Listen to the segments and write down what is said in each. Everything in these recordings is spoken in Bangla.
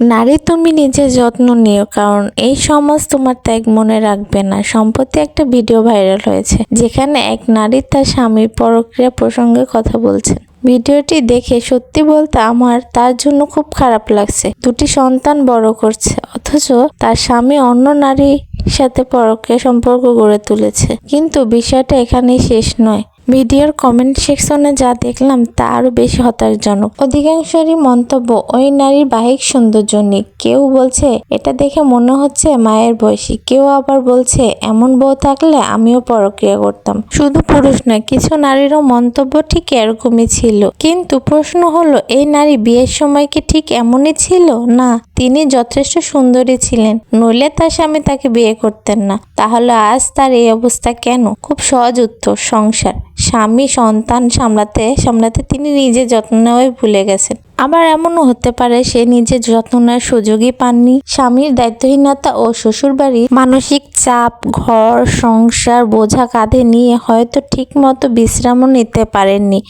নারী তুমি নিজের যত্ন নিও, কারণ এই সমাজ তোমার ত্যাগ মনে রাখবে না। সম্প্রতি একটা ভিডিও ভাইরাল হয়েছে, যেখানে এক নারী তার স্বামীর পরক্রিয়া প্রসঙ্গে কথা বলছেন। ভিডিওটি দেখে সত্যি বলতে আমার তার জন্য খুব খারাপ লাগছে। দুটি সন্তান বড় করছে, অথচ তার স্বামী অন্য নারীর সাথে পরক্রিয়া সম্পর্ক গড়ে তুলেছে। কিন্তু বিষয়টা এখানেই শেষ নয়। ভিডিওর কমেন্ট সেকশনে যা দেখলাম তা আরও বেশি হতাশজনক। অধিকাংশরই মন্তব্য, ওই নারীর বাহিক সৌন্দর্য নেই। কেউ বলছে, এটা দেখে মনে হচ্ছে মায়ের বয়সী। কেউ আবার বলছে, এমন বউ থাকলে আমিও পরক্রিয়া করতাম। শুধু পুরুষ নয়, কিছু নারীরও মন্তব্য ঠিক এরকমই ছিল। কিন্তু প্রশ্ন হলো, এই নারী বিয়ের সময় কি ঠিক এমনই ছিল? না, তিনি যথেষ্ট সুন্দরী ছিলেন, নইলে তার স্বামী তাকে বিয়ে করতেন না। তাহলে আজ তার এই অবস্থা কেন? খুব সহজ উত্তর, সংসার। স্বামী, সন্তান সামলাতে সামলাতে তিনি নিজে যত্ন নেওয়াই ভুলে গেছেন। আবার এমনও হতে পারে সে নিজের যত্ন নেওয়ার সুযোগই পাননি। স্বামীর দায়িত্বহীনতা ও শ্বশুরবাড়ি মানসিক চাপ, ঘর, সংসার বোঝা কাঁধে নিয়ে হয়তো ঠিকমতো বিশ্রামও নিতে পারেননি।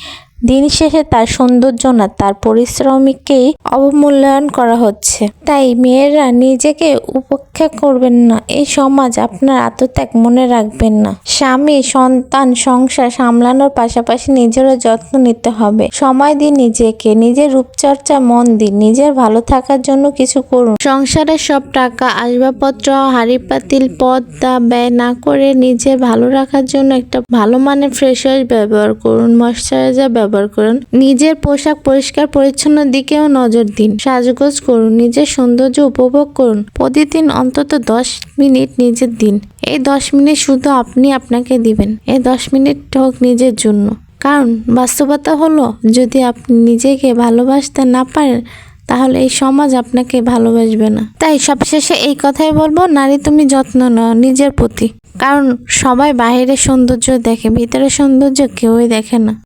দিন শেষে তার সৌন্দর্য না, তার পরিশ্রমিককেই অবমূল্যায়ন করা হচ্ছে। তাই মেয়েরা নিজেকে উপেক্ষা করবেন না। এই সমাজ আপনার আত্মত্যাগ মনে রাখবেন না। স্বামী, সন্তান, সংসার সামলানোর পাশাপাশি নিজেরও যত্ন নিতে হবে। সময় দিন নিজেকে, নিজের রূপচর্চা মন দিন, নিজের ভালো থাকার জন্য কিছু করুন। সংসারের সব টাকা, আসবাবপত্র হাড়ি পাতিল পদ্মা ব্যয় না করে নিজের ভালো রাখার জন্য একটা ভালো মানের ফ্রেশ ব্যবহার করুন। ময়শ্চারাইজার ব্যবহার করুন। নিজের পোশাক পরিষ্কার, পরিচ্ছন্ন দিকেও নজর দিন। সাজগোজ করুন, নিজের সৌন্দর্য উপভোগ করুন। প্রতিদিন অন্তত দশ মিনিট নিজের দিন। এই দশ মিনিট শুধু আপনি আপনাকে দিবেন। এই দশ মিনিট হোক নিজের জন্য। কারণ বাস্তবতা হলো, যদি আপনি নিজেকে ভালোবাসতে না পারেন, তাহলে এই সমাজ আপনাকে ভালোবাসবে না। তাই সবশেষে এই কথাই বলব, নারী তুমি যত্ন নাও নিজের প্রতি। কারণ সবাই বাইরের সৌন্দর্য দেখে, ভিতরের সৌন্দর্য কেউই দেখে না।